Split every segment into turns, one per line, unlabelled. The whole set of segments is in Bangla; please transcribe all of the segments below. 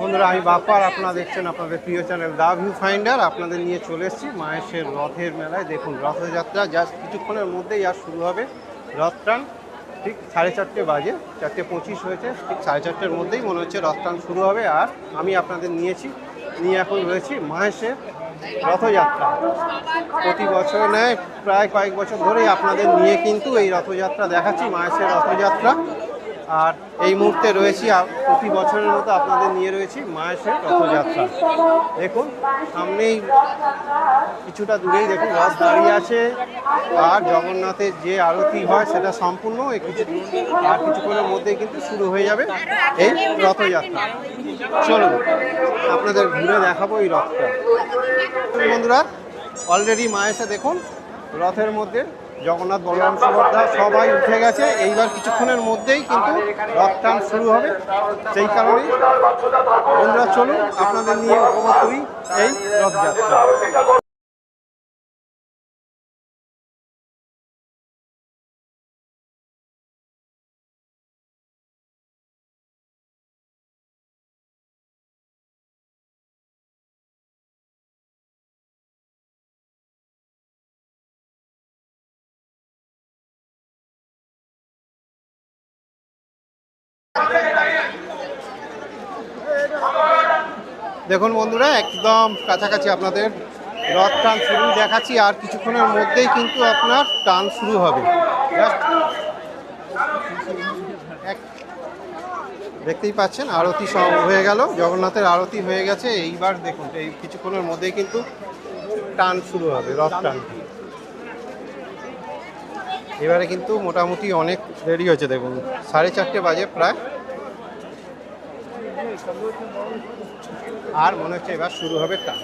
বন্ধুরা, আমি বাপ্পার আপনারা দেখছেন আপনাদের প্রিয় চ্যানেল দা ভিউ ফাইন্ডার। আপনাদের নিয়ে চলে এসেছি মাহেশের রথের মেলায়। দেখুন, রথযাত্রা জাস্ট কিছুক্ষণের মধ্যেই আর শুরু হবে রথটান ঠিক সাড়ে চারটে বাজে, চারটে পঁচিশ হয়েছে, ঠিক সাড়ে চারটের মধ্যেই মনে হচ্ছে রথটান শুরু হবে। আর আমি আপনাদের নিয়েছি, নিয়ে এখন রয়েছি মাহেশের রথযাত্রা। প্রতি বছর নেয়, প্রায় কয়েক বছর ধরেই আপনাদের নিয়ে কিন্তু এই রথযাত্রা দেখাচ্ছি মাহেশের রথযাত্রা। আর এই মুহূর্তে রয়েছি প্রতি বছরের মতো আপনাদের নিয়ে রয়েছি মায়েশের রথযাত্রা। দেখুন, সামনেই কিছুটা দূরেই দেখুন, রথ দাঁড়িয়ে আছে। আর জগন্নাথের যে আরতি হয়, সেটা সম্পূর্ণ কিছু আর কিছুক্ষণের মধ্যেই কিন্তু শুরু হয়ে যাবে এই রথযাত্রা। চলুন, আপনাদের ঘুরে দেখাবো এই রথটা। বন্ধুরা অলরেডি মায়েশে দেখুন, রথের মধ্যে জগন্নাথ বলরাম সুভদ্রা সবাই উঠে গেছে। এইবার কিছুক্ষণের মধ্যেই কিন্তু রথটান শুরু হবে। সেই কারণে বন্ধুরা, চলুন আপনাদের নিয়ে উপভোগ করি এই রথযাত্রা। দেখুন বন্ধুরা, একদম কাছাকাছি আপনাদের রথ টান শুরু দেখাচ্ছি, আর কিছুক্ষণের মধ্যেই কিন্তু আপনার টান শুরু হবে। দেখতেই পাচ্ছেন, আরতি সব হয়ে গেল, জগন্নাথের আরতি হয়ে গেছে, এইবার দেখুন, এই কিছুক্ষণের মধ্যেই কিন্তু টান শুরু হবে রথ টান এবারে কিন্তু মোটামুটি অনেক দেরি হয়েছে, দেখুন। সাড়ে চারটে বাজে প্রায়। আর মনে হচ্ছে এবার শুরু হবে টান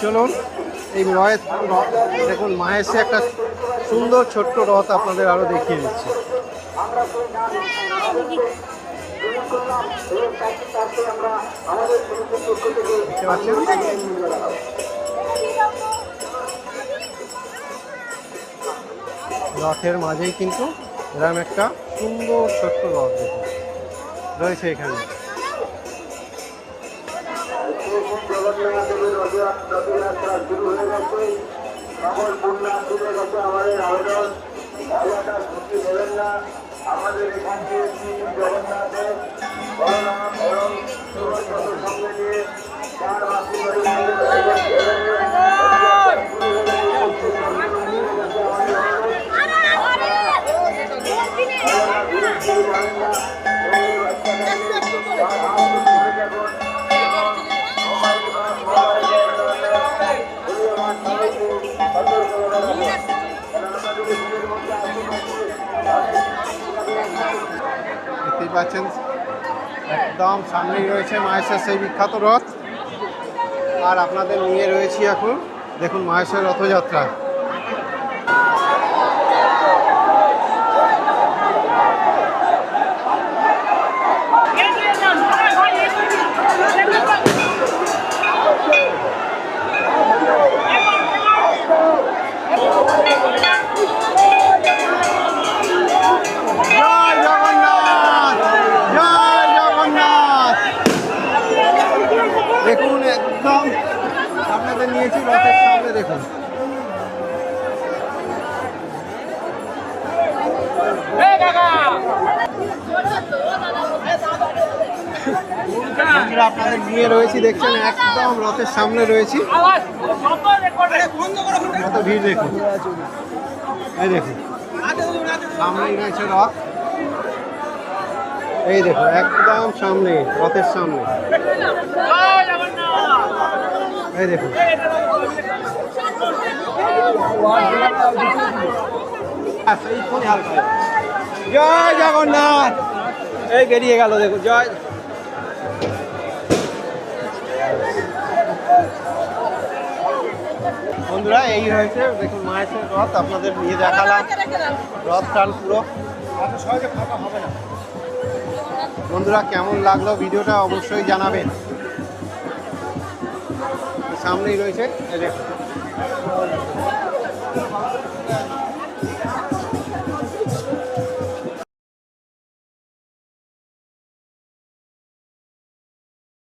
চলুন, এই রথ- দেখুন, মাহেশে একটা সুন্দর ছোট্ট রথ আপনাদের আরও দেখিয়ে দিচ্ছি। দেখতে পাচ্ছেন? রথের মাঝেই কিন্তু এরকম একটা সুন্দর ছোট্ট রথ দেখুন। রয়েছে এখানে।
আমাদের এখান থেকে জগন্নাথের সঙ্গে নিয়ে
একদম সামনেই রয়েছে মাহেশের সেই বিখ্যাত রথ। আর আপনাদের নিয়ে রয়েছি এখন, দেখুন মাহেশের রথযাত্রা। নিয়েছি রথের সামনে, দেখুন। আপনাদের নিয়ে রয়েছি, দেখছেন, একদম রথের সামনে রয়েছি। ভিড় রথ। এই দেখুন, একদম সামনে, রথের সামনে। দেখুন। জয় জগন্নাথ। এই বেরিয়ে গেল, দেখুন, জয়। বন্ধুরা, এই হয়েছে, দেখুন, মায়ের রথ, আপনাদের নিয়ে দেখালাম। রথ টান পুরো। সহজে হবে না বন্ধুরা, কেমন লাগল? ভিডিওটা অবশ্যই জানাবেন। সামনেই রয়েছে